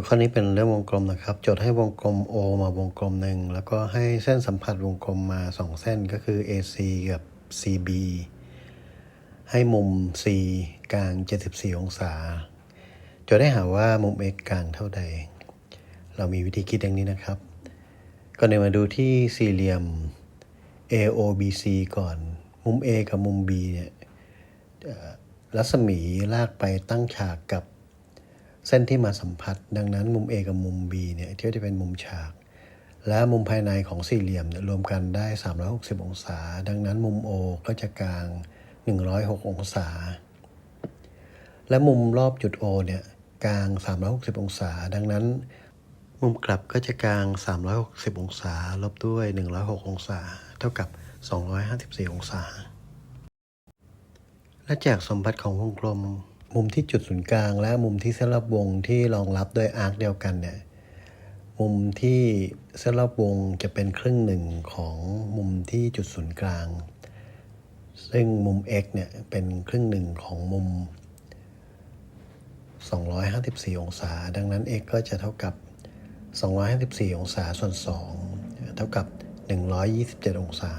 ทย์ข้อนี้เป็นเรื่องวงกลมนะครับ โจทย์ให้วงกลม O มาวงกลมหนึ่งแล้วก็ให้เส้นสัมผัสวงกลมมาสองเส้นก็คือ AC กับ CB ให้มุม C กลาง 74 องศา โจทย์ได้หาว่ามุม X กลางเท่าใด เรามีวิธีคิดอย่างนี้นะครับ ก่อนอื่นมาดูที่สี่เหลี่ยม AOBC ก่อน มุม A กับมุม B เนี่ยรัศมีลากไปตั้งฉากกับ เส้นที่มาสัมผัส ดังนั้นมุม A กับมุม B เนี่ยที่จะเป็นมุมฉาก และมุมภายในของสี่เหลี่ยมเนี่ยรวมกันได้ 360 องศา ดังนั้นมุม O ก็จะกลาง 106 องศา และมุมรอบจุด O เนี่ยกลาง 360 องศา ดังนั้น มุมกลับก็จะกลาง 360 องศา ลบด้วย 106 องศา เท่ากับ 254 องศา และจากสมบัติของวงกลม มุมที่จุดศูนย์กลาง และมุมที่เส้นรอบวงที่รองรับด้วยอาร์คเดียวกันเนี่ยมุมที่เส้นรอบวงจะเป็นครึ่งหนึ่งของมุมที่จุดศูนย์กลาง ซึ่งมุม x เนี่ยเป็นครึ่งหนึ่งของมุม 254 องศา ดังนั้น x ก็จะเท่ากับ 254 องศาส่วน 2 เท่ากับ 127 องศา